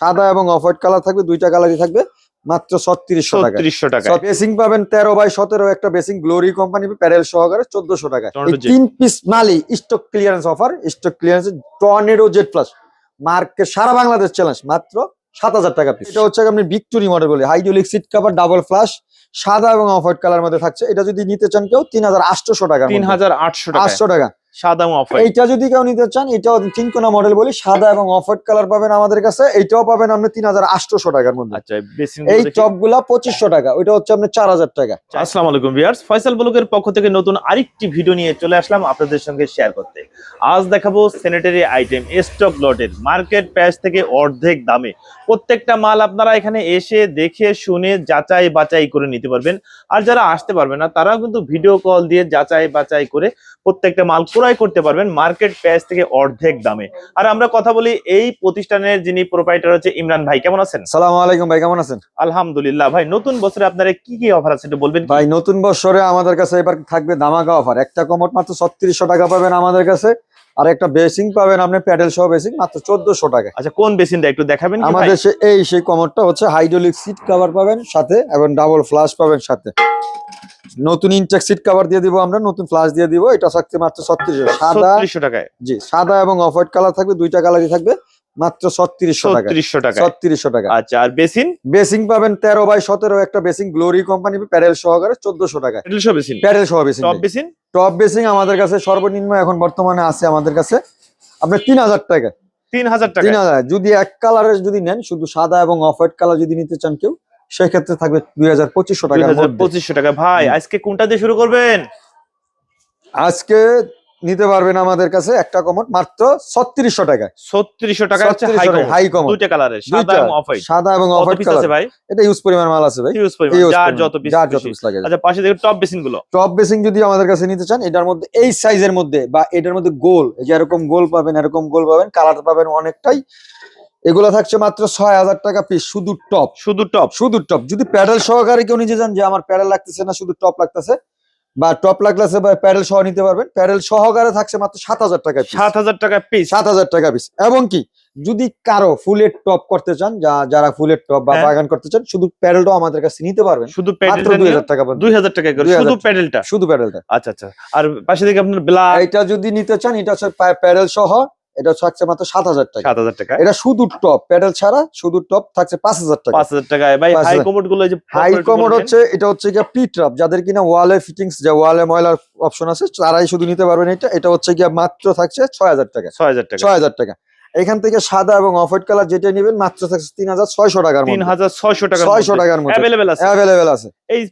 সাদা এবং off white colour থাকবে দুইটা কালারই থাকবে মাত্র ছত্রিশশো টাকা টাকা বেসিং পাবেন তেরো বাই সতেরো একটা বেসিং গ্লোরি কোম্পানি প্যারেল সহকারে চোদ্দশো টাকা। তিন পিস মালি stock clearance offer stock clearance Tornado Z plus market সারা বাংলাদেশ চ্যালেঞ্জ মাত্র সাত হাজার টাকা পিস এটা হচ্ছে আপনি ভিক্টোরি মডেল বলে hydraulic seat cover double flush সাদা এবং অফ হোয়াইট কালার মধ্যে থাকছে। এটা যদি নিতে চান কেউ তিন হাজার আটশো টাকা তিন হাজার আটশো আটশো টাকা। সাদা অফ এইটা যদি কেউ নিতে চান এটাও তিন কোনা মডেল বলি সাদা এবং অফ হোয়াইট কালার পাবেন আমাদের কাছে। এইটাও পাবেন আপনি তিন হাজার আটশোশো টাকার মধ্যে। আচ্ছা এই টপগুলা পঁচিশশো টাকা ওইটা হচ্ছে আপনার চার হাজার টাকা। আসসালামু আলাইকুম ভিউয়ার্স ফয়সাল ব্লগের পক্ষ থেকে নতুন আরেকটি ভিডিও নিয়ে চলে আসলাম আপনাদের সঙ্গে শেয়ার করতে। আজ দেখাবো স্যানিটারি আইটেম স্টক লটের মার্কেট প্রাইস থেকে অর্ধেক দামে। প্রত্যেকটা মাল আপনারা এখানে এসে দেখে শুনে যাচাই বাছাই করে নিতে পারবেন। আর যারা আসতে পারবে না তারাও কিন্তু ভিডিও কল দিয়ে যাচাই বাছাই করে প্রত্যেকটা মাল ক্রয় করতে পারবেন মার্কেট প্রাইস থেকে অর্ধেক দামে। আর আমরা কথা বলি এই প্রতিষ্ঠানের যিনি প্রোপাইটার হচ্ছে ইমরান ভাই কেমন আছেন? সালাম আলাইকুম ভাই কেমন আছেন? আলহামদুলিল্লাহ ভাই নতুন বছরে আপনার কি কি অফার আছে একটু বলবেন ভাই নতুন বছরে আমাদের কাছে এবার থাকবে দামাকা অফার একটা কমট মাত্র ছত্রিশশো টাকা পাবেন আমাদের কাছে। আর একটা বেসিং পাবেন আপনি প্যাডেল সহ বেসিং মাত্র চোদ্দশো টাকা। আচ্ছা কোন বেসিনটা একটু দেখাবেন আমাদের এই সেই কমরটা হচ্ছে হাইড্রোলিক সিট কভার পাবেন সাথে এবং ডাবল ফ্লাশ পাবেন সাথে। নতুন ইনটেক সিট কভার দিয়ে দিব আমরা নতুন ফ্লাশ দিয়ে দিব এটা থাকছে মাত্র ছত্রিশশো। সাদা 3600 টাকায়। জি সাদা এবং অফ হোয়াইট কালার থাকবে দুইটা কালারই থাকবে মাত্র ছত্রিশশো টাকা। 3600 টাকায়। ছত্রিশশো টাকা। আচ্ছা আর বেসিন? বেসিং পাবেন তেরো বাই সতেরো একটা বেসিং গ্লোরি কোম্পানি প্যারেল সহকারে চোদ্দশো টাকা 1200 বেসিন? প্যারেল সহ basin top basin? Top basin আমাদের কাছে সর্বনিম্ন এখন বর্তমানে আছে আমাদের কাছে আপনার তিন হাজার টাকা। 3000 টাকা। তিন হাজার। যদি এক কালারের যদি নেন শুধু সাদা এবং অফ হোয়াইট কালার যদি নিতে চান কেউ সেক্ষেত্রে থাকবে দুই হাজার পঁচিশশো টাকা পঁচিশশো 2500 টাকা। ভাই আজকে কোনটা দিয়ে শুরু করবেন? আজকে নিতে পারবেন আমাদের কাছে একটা কমট মাত্র ছত্রিশশো টাকায়। 3600 টাকা হচ্ছে হাই কম কমট দুইটা কালারের সাদা এবং অফ হোয়াইট সাদা এবং অফ হোয়াইট পিস কালার আছে ভাই? এটা ইউজ পরিমাণ মাল আছে ভাই। হিউজ পরিমাণ যার যত পিস যার যত পিস লাগে। আচ্ছা পাশে দেখুন টপ বেসিনগুলো। টপ বেসিং যদি আমাদের কাছে নিতে চান এটার মধ্যে এই সাইজের মধ্যে বা এটার মধ্যে গোল এই যে এরকম গোল পাবেন এরকম গোল পাবেন কালার পাবেন অনেকটাই। এগুলো থাকছে মাত্র ছয় হাজার টাকা পিস শুধু টপ শুধু টপ শুধু টপ যদি প্যাডেল সহকারে কেউ নিজে যান যে আমার প্যাডেল লাগতেছে না শুধু টপ লাগতেছে বা টপ লাগতেছে বা প্যাডেল সহ নিতে পারবেন। প্যারেল সহকারে থাকছে মাত্র সাত হাজার টাকা সাত হাজার টাকা পিস সাত হাজার টাকা পিস এবং কি যদি কারও ফুলের টপ করতে চান যা যারা ফুলের টপ বা হ্যাঁ। বাগান করতে চান শুধু প্যাডেলটাও আমাদের কাছে নিতে পারবেন। শুধু মাত্র প্যাডেলটা দুই হাজার টাকা দুই হাজার টাকা করে। শুধু প্যাডেলটা? শুধু প্যাডেলটা। আচ্ছা আচ্ছা। আর পাশে দেখে আপনার ব্লা এটা যদি নিতে চান এটা হচ্ছে প্যারেল সহ এটা থাকছে মাত্র সাত হাজার টাকা। 7000 টাকা। এটা শুধু টপ। প্যাডেল ছাড়া শুধু টপ থাকছে পাঁচ হাজার টাকা। 5000 টাকায়। ভাই পাঁচ হাই হাজার। কমোডগুলো হাই কমোড হচ্ছে এটা হচ্ছে গিয়ে প্রিট্রাপ যাদের কিনা ওয়ালে ফিটিংস যে ওয়ালে ময়লার অপশন আছে তারাই শুধু নিতে পারবেন এটা। এটা হচ্ছে গিয়ে মাত্র থাকছে ছয় হাজার টাকা। 6000 টাকা। ছয় হাজার টাকা। এখান থেকে সাদা এবং অফ হোয়াইট কালার যেটা নেবেন মাত্র থাকছে তিন হাজার ছয়শো টাকার তিন হাজার ছয়শো টাকা ছয়শো টাকার মধ্যে। অ্যাভেলেবেল আছে। এই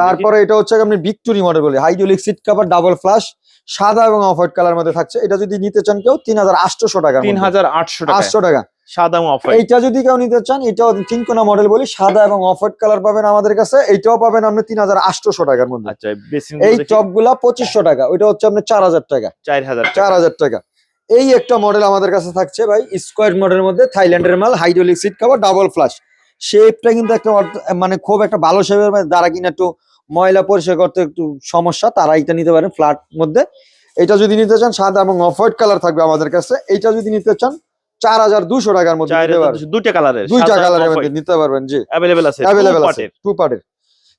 তারপরে এটা হচ্ছে আপনি ভিক্টোরি মডেল বলি hydraulic seat cover double flush সাদা এবং অফ হোয়াইট কালার মধ্যে থাকছে। এটা যদি নিতে চান কেউ তিন হাজার আটশো টাকা তিন হাজার আটশো টাকা আটশো টাকা। সাদা অফ এইটা যদি কেউ নিতে চান এটাও তিন কোনা মডেল বলি সাদা এবং অফ হোয়াইট কালার পাবেন আমাদের কাছে। এইটাও পাবেন আপনি তিন হাজার আটশোশো টাকার মধ্যে। আচ্ছা এই টপগুলা পঁচিশশো টাকা ওইটা হচ্ছে আপনার চার হাজার টাকা। চার হাজার চার হাজার টাকা। এই একটা মডেল আমাদের কাছে থাকছে ভাই স্কোয়ার মডেলের মধ্যে থাইল্যান্ডের মাল hydraulic seat cover double flush শেপটা কিন্তু একটা মানে খুব একটা ভালো শেপের যারা কিনা একটু ময়লা পরিষ্কার করতে একটু সমস্যা তারা এটা নিতে পারেন ফ্ল্যাট মধ্যে। এটা যদি নিতে চান সাদা এবং অফ হোয়াইট কালার থাকবে আমাদের কাছে। এইটা যদি নিতে চান চার হাজার দুশো টাকার মধ্যে দুইটা কালারের দুইটা কালারের মধ্যে নিতে পারবেন জি। অ্যাভেলেবেল আছে অ্যাভেলেবেল আছে টু পার্টের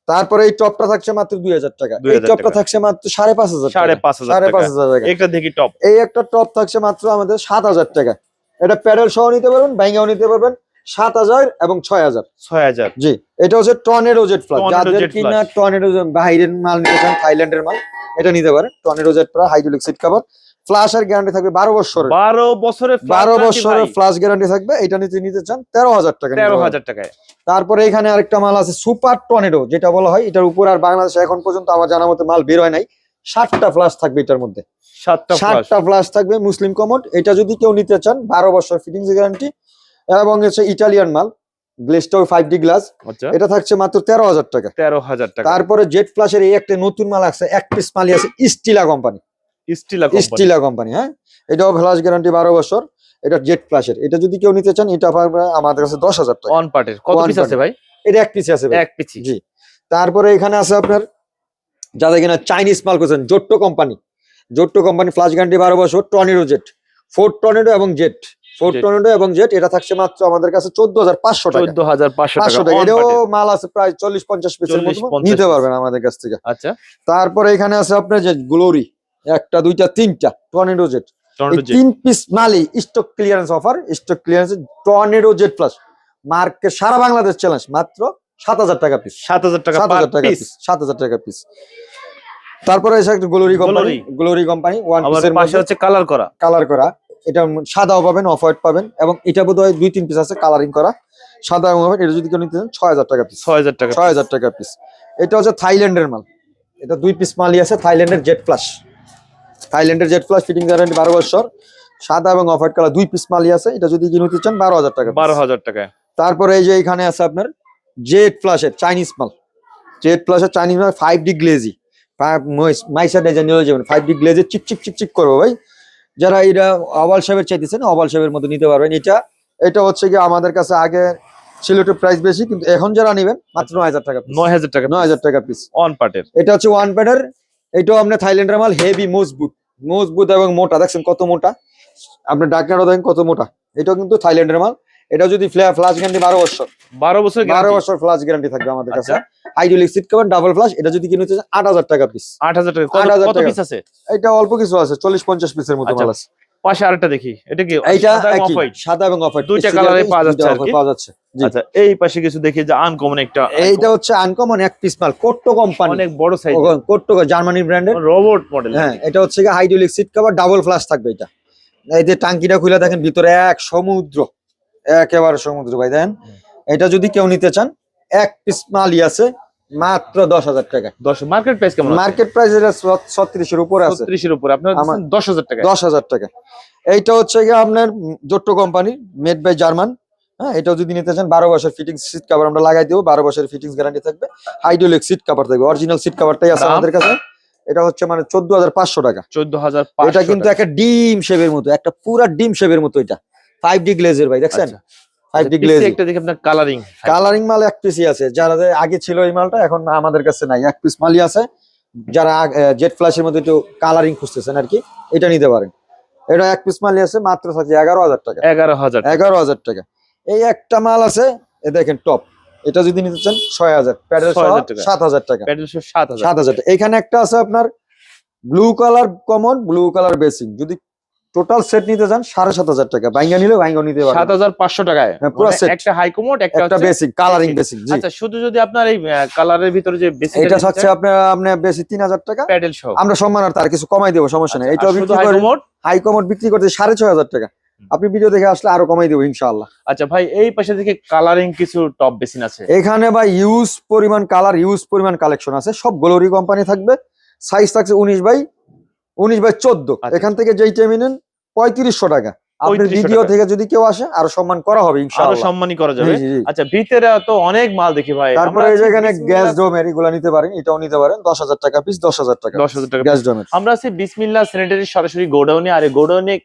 তারপরে এই টপটা থাকছে মাত্র দুই হাজার টাকা। এই 2000 টপটা থাকছে মাত্র সাড়ে পাঁচ হাজার সাড়ে পাঁচ হাজার সাড়ে পাঁচ হাজার টাকা। একটা দেখি টপ এই একটা টপ থাকছে মাত্র আমাদের সাত হাজার টাকা। এটা প্যাডেল সহ নিতে পারবেন ব্যাঙ্গাও নিতে পারবেন। সাত হাজার এবং ছয় হাজার। ছয় হাজার। জি এটা হচ্ছে টর্নেডো জেট ফ্লাস যাদের কিনা টর্নেডো বাইরের মাল নিতে চান থাইল্যান্ডের মাল এটা নিতে পারেন। Tornado jet plus hydraulic seat cover flush আর গ্যারান্টি থাকবে বারো বছরের। বারো বছরের বারো বছরের ফ্লাশ গ্যারান্টি থাকবে এটা নিতে নিতে চান তেরো হাজার টাকা তেরো। হাজার টাকায়। তারপরে এখানে আরেকটা মাল আছে সুপার টর্নেডো যেটা বলা হয় এটার উপর আর বাংলাদেশে এখন পর্যন্ত আমার জানা মতো মাল বের হয় নাই। ষাটটা ফ্লাশ থাকবে এটার মধ্যে। ষাটটা ফ্লাশ থাকবে মুসলিম কমোড এটা যদি কেউ নিতে চান বারো বছর ফিটিংস গ্যারান্টি এবং হচ্ছে ইটালিয়ান মাল গ্লেসটাও ফাইভ ডি গ্লাস এটা থাকছে মাত্র তেরো হাজার টাকা। তেরো হাজার টাকা। তারপরে জেট ফ্লাশের এই একটা নতুন মাল আছে এক পিস মালই আছে স্টিলা কোম্পানি স্টিলা স্টিলা কোম্পানি হ্যাঁ? এটাও ফ্লাশ গ্যারান্টি বারো বছর। এটা জেট ফ্লাশের এটা যদি কেউ নিতে চান এটা আমাদের কাছে দশ হাজার টাকা। ওয়ান পার্টের কত পিস আছে ভাই? এটা এক পিস আছে ভাই। এক পিছি জি। তারপরে এখানে আছে আপনার যাদের কিনা চাইনিজ মাল করছেন জোট্টো কোম্পানি জোট্টো কোম্পানি ফ্লাশ গ্যারান্টি বারো বছর টর্নেডো জেট ফোর টর্নেডো এবং জেট ফোর। টর্নেডো এবং জেট এটা থাকছে মাত্র আমাদের কাছে চোদ্দ হাজার পাঁচশো টাকা। চোদ্দ হাজার পাঁচশো টাকা এটাও মাল আছে প্রায় চল্লিশ পঞ্চাশ পিসের 40, মতো নিতে পারবেন আমাদের কাছ থেকে। আচ্ছা। তারপরে এখানে আছে আপনার যে গ্লোরি একটা দুইটা তিনটা টর্নেডো জেট তিন piece মালই stock clearance offer stock clearance Tornado jet plus market সারা বাংলাদেশ চ্যালেঞ্জ মাত্র সাত হাজার টাকা পিস সাত হাজার টাকা সাত হাজার টাকা পিস সাত হাজার টাকা পিস তারপরে এসে একটা Glory company Glory company one পিসের পাশে হচ্ছে কালার করা। কালার করা। এটা সাদাও পাবেন অফ হোয়াইট পাবেন এবং এটা বোধহয় দুই তিন পিস আছে কালারিং করা। সাদা এবং এটা যদি কেউ নিতে চান ছয় হাজার টাকা পিস ছয় হাজার টাকা ছয় হাজার টাকা পিস এটা হচ্ছে থাইল্যান্ডের মাল। এটা দুই পিস মালই আছে থাইল্যান্ডের জেট প্লাস থাইল্যান্ডের জেট প্লাস ফিটিং গ্যারান্টি বারো বছর। সাদা এবং অফ হোয়াইট কালার দুই পিস মালই আছে এটা যদি কিনে নিতে চান বারো হাজার টাকা বারো হাজার টাকা। তারপরে এই যে এখানে আছে আপনার জেট প্লাসের চাইনিজ মাল। জেট প্লাসের চাইনিজ মাল ফাইভ ডি গ্লেজি মাইসা ডিজাইন নিয়ে যাবেন ফাইভ ডি গ্লেজের চিক চিক চিক চিক করব ভাই। যারা এটা অবাল সাহেবের চাইতেছেন অবাল সাহেবের মতো নিতে পারবেন। এটা এটা হচ্ছে কি আমাদের কাছে আগে ছিল একটু প্রাইস বেশি কিন্তু এখন যারা নেবেন মাত্র নয় হাজার টাকা নয় হাজার টাকা নয় হাজার টাকা পিস ওয়ান পাটের এটা হচ্ছে ওয়ান প্যাডের এটাও আপনার থাইল্যান্ডের মাল হেভি মজবুত। মজবুত এবং মোটা দেখছেন কত মোটা? আপনার ডাকনারও দেখেন কত মোটা। এটাও কিন্তু থাইল্যান্ডের মাল। এটা যদি ফ্লাশ গ্যারান্টি বারো বছর। বারো বছর বারো বছর ফ্লাশ গ্যারান্টি থাকবে আমাদের কাছে। Hydraulic seat cover double flush এটা যদি কিনতে চান আট হাজার টাকা পিস আট হাজার টাকা। কত- 8,000 টাকা। পিস আছে? এটা অল্প কিছু আছে চল্লিশ পঞ্চাশ পিসের মতো আচ্ছা, মাল আছে। পাশে আরেকটা দেখি। এটা কি এইটা সাদা এবং একই, সাদা এবং অফ দুইটা এ পাওয়া যাচ্ছে আর কি? পাওয়া যাচ্ছে। আচ্ছা এই পাশে কিছু দেখি যে আনকমন একটা এইটা হচ্ছে আনকমন এক পিস মাল কোট্টো কোম্পানি অনেক বড় সাইজ কোট্টো জার্মানি ব্র্যান্ডের রোবট মডেল হ্যাঁ এটা হচ্ছে গিয়ে hydraulic seat cover double flush থাকবে এটা। এই যে টাঙ্কিটা খুলে দেখেন ভিতরে এক সমুদ্র। একেবারে সমুদ্র ভাই দেখেন। এটা যদি কেউ নিতে চান এক পিস মালই আছে মাত্র দশ হাজার টাকা। দশ মার্কেট প্রাইস কেমন মার্কেট প্রাইস এটা ছত্রিশের উপরে আছে। ছত্রিশের উপরে আপনার দশ হাজার টাকা দশ হাজার টাকা। এইটা হচ্ছে গিয়ে আপনার জোট্টো কোম্পানি মেড বাই জার্মান হ্যাঁ এটাও যদি নিতে চান বারো বছর ফিটিং সিট কভার আমরা লাগাই দেবো বারো বছরের ফিটিংস গ্যারান্টি থাকবে। হাইড্রোলিক সিট কভার থাকবে অরিজিনাল সিট কভারটাই আছে আমাদের কাছে। এটা হচ্ছে মানে চোদ্দ হাজার পাঁচশো টাকা। চোদ্দ হাজার এটা কিন্তু একটা ডিম শেপের মতো একটা পুরা ডিম শেপের মতো এটা। ফাইভ ডি গ্লেজের ভাই দেখছেন? ফাইভ ডি গ্লেজ একটা দেখি আপনার কালারিং কালারিং মাল এক পিসই আছে। যারা আগে ছিল এই মালটা এখন আমাদের কাছে নাই। এক পিস মালই আছে। যারা জেট ফ্ল্যাশের মধ্যে একটু কালারিং খুঁজতেছেন আর কি এটা নিতে পারেন। এটা এক পিস মালই আছে মাত্র থাকছে এগারো হাজার টাকা। এগারো হাজার এগারো হাজার টাকা। এই একটা মাল আছে এ দেখেন টপ এটা যদি নিতে চান ছয় হাজার। প্যাডেল 6,000 টাকা। সাত হাজার টাকা। সাত হাজার টাকা। এখানে একটা আছে আপনার blue colour common blue colour basin যদি টোটাল সেট নিতে চান সাড়ে সাত হাজার টাকা। বাইঙ্গা নিলে বাইঙ্গা নিতে সাত পারবেন হাজার পাঁচশো টাকায়। হ্যাঁ, পুরো মানে set। একটা হাই কমোড একটা বেসিক কালারিং। বেসিক আচ্ছা শুধু যদি আপনার এই কালারের ভিতরে যে বেসিক এটা থাকছে আপনার আপনার বেশি তিন হাজার টাকা। প্যাডেল সহ। আমরা সম্মানার্থে আর কিছু কমাই দেবো সমস্যা নেই। এটা বিক্রি হাই কমোড হাই কমোড বিক্রি করতে সাড়ে ছয় হাজার টাকা। আপনি ভিডিও দেখে আসলে আরও কমাই দেবো ইনশাআল্লাহ। আচ্ছা ভাই এই পাশে দিকে কালারিং কিছু টপ বেসিন আছে। এখানে ভাই ইউজ পরিমাণ কালার ইউজ পরিমাণ কালেকশন আছে। সব গ্লোরি কোম্পানি থাকবে। সাইজ থাকছে উনিশ বাই উনিশ বাই চোদ্দ। আচ্ছা। এখান থেকে যেই টাইম নেন পঁয়ত্রিশশো টাকা। আপনার 3500 ভিডিও থেকে যদি কেউ আসে আরও সম্মান করা হবে আরও সম্মানই করা যাবে। আচ্ছা ভিতরে তো অনেক মাল দেখি ভাই। তারপরে এখানে গ্যাস ডোমের এগুলো নিতে পারেন এটাও নিতে পারেন। দশ হাজার টাকা পিস দশ হাজার টাকা দশ হাজার টাকা গ্যাস ডোমের আমরা আছি বিসমিল্লা স্যানিটারি সরাসরি গোডাউনে। আর গোডাউনে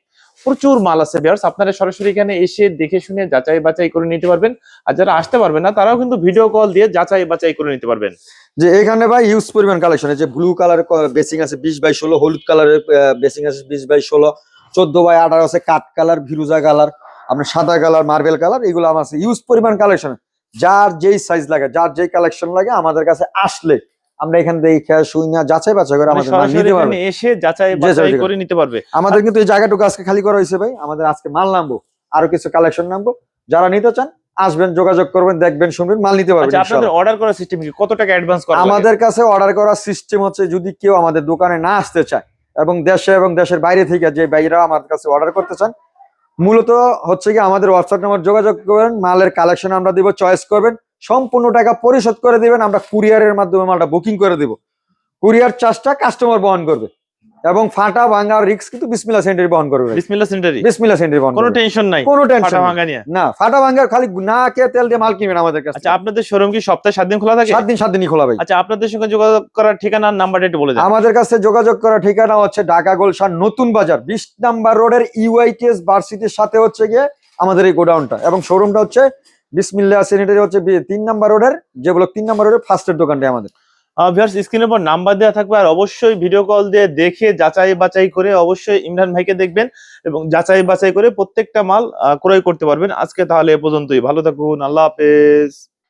প্রচুর মাল আছে ভিউয়ার্স আপনারা সরাসরি এখানে এসে দেখে শুনে যাচাই বাছাই করে নিতে পারবেন। আর যারা আসতে পারবেন না, তারাও কিন্তু ভিডিও কল দিয়ে যাচাই বাছাই করে নিতে পারবেন। যে এখানে ভাই ইউজ পরিমাণ কালেকশন যে ব্লু কালার বেসিং আছে বিশ বাই ষোলো, হলুদ কালারের বেসিং আছে বিশ বাই ষোলো, চোদ্দ বাই আঠারো আছে কাঠ কালার ফিরুজা কালার আপনার সাদা কালার মার্বেল কালার এগুলো আমার আছে। ইউজ পরিমাণ কালেকশন যার যেই সাইজ লাগে, যার যেই কালেকশন লাগে, আমাদের কাছে আসলে আমরা এখান থেকে শুই না যাচাই বাছাই করে মানে আমাদের নিতে পারবে। এসে যাচাই বাছাই। করে। নিতে পারবে। আমাদের কিন্তু এই জায়গাটুকু আজকে খালি করা হয়েছে ভাই। আমাদের আজকে মাল নামবো আরও কিছু কালেকশন নামবো। যারা নিতে চান আসবেন যোগাযোগ করবেন দেখবেন শুনবেন মাল নিতে পারবেন আচ্ছা আপনাদের অর্ডার করার সিস্টেম কি? কত টাকা অ্যাডভান্স করা আমাদের আমাদের কাছে অর্ডার করার সিস্টেম হচ্ছে যদি কেউ আমাদের দোকানে না আসতে চায় এবং দেশে এবং দেশের বাইরে থেকে যে বাইরা আমাদের কাছে অর্ডার করতে চান মূলত হচ্ছে কি আমাদের হোয়াটসঅ্যাপ নাম্বার যোগাযোগ করবেন মালের কালেকশন আমরা দিব চয়েস করবেন। সম্পূর্ণ টাকা পরিশোধ করে দিবেন আমরা কুরিয়ারের মাধ্যমে মালটা বুকিং করে দিব। কুরিয়ার চার্জটা কাস্টমার বহন করবে এবং ফাটা ভাঙা রিক্স কিন্তু বিসমিল্লা সেন্টারি বহন করবে বিসমিল্লা স্যানিটারি বিসমিল্লা সেন্টারি বহন কোনো টেনশন নাই। কোনো ফাটা টেনশন ভাঙা নিয়ে? না ফাটা ভাঙার খালি না কে তেল দিয়ে মাল কিনবেন আমাদের কাছে আচ্ছা আপনাদের শোরুম কি সপ্তাহে সাত দিন খোলা থাকে? সাত দিন সাত দিনই খোলা ভাই। আচ্ছা আপনাদের সঙ্গে যোগাযোগ করার ঠিকানা আর নাম্বারটা একটু বলে দেন। আমাদের কাছে যোগাযোগ করার ঠিকানা হচ্ছে ঢাকা গোলশান নতুন বাজার বিশ নাম্বার রোডের ইউআইটিএস ভার্সিটির সাথে হচ্ছে গিয়ে আমাদের এই গোডাউনটা এবং শোরুমটা হচ্ছে বিসমিল্লা স্যানিটারি হচ্ছে তিন নাম্বার রোডের যে ব্লক তিন নাম্বার রোডের ফার্স্টের দোকানটা আমাদের। ভিউয়ার্স স্ক্রিনের উপর নাম্বার দেওয়া থাকবে আর অবশ্যই ভিডিও কল দিয়ে দেখে, যাচাই বাছাই করে অবশ্যই ইমরান ভাইকে দেখবেন এবং যাচাই বাছাই করে প্রত্যেকটা মাল ক্রয় করতে পারবেন। আজকে তাহলে এ পর্যন্তই। ভালো থাকুন, আল্লাহ হাফেজ।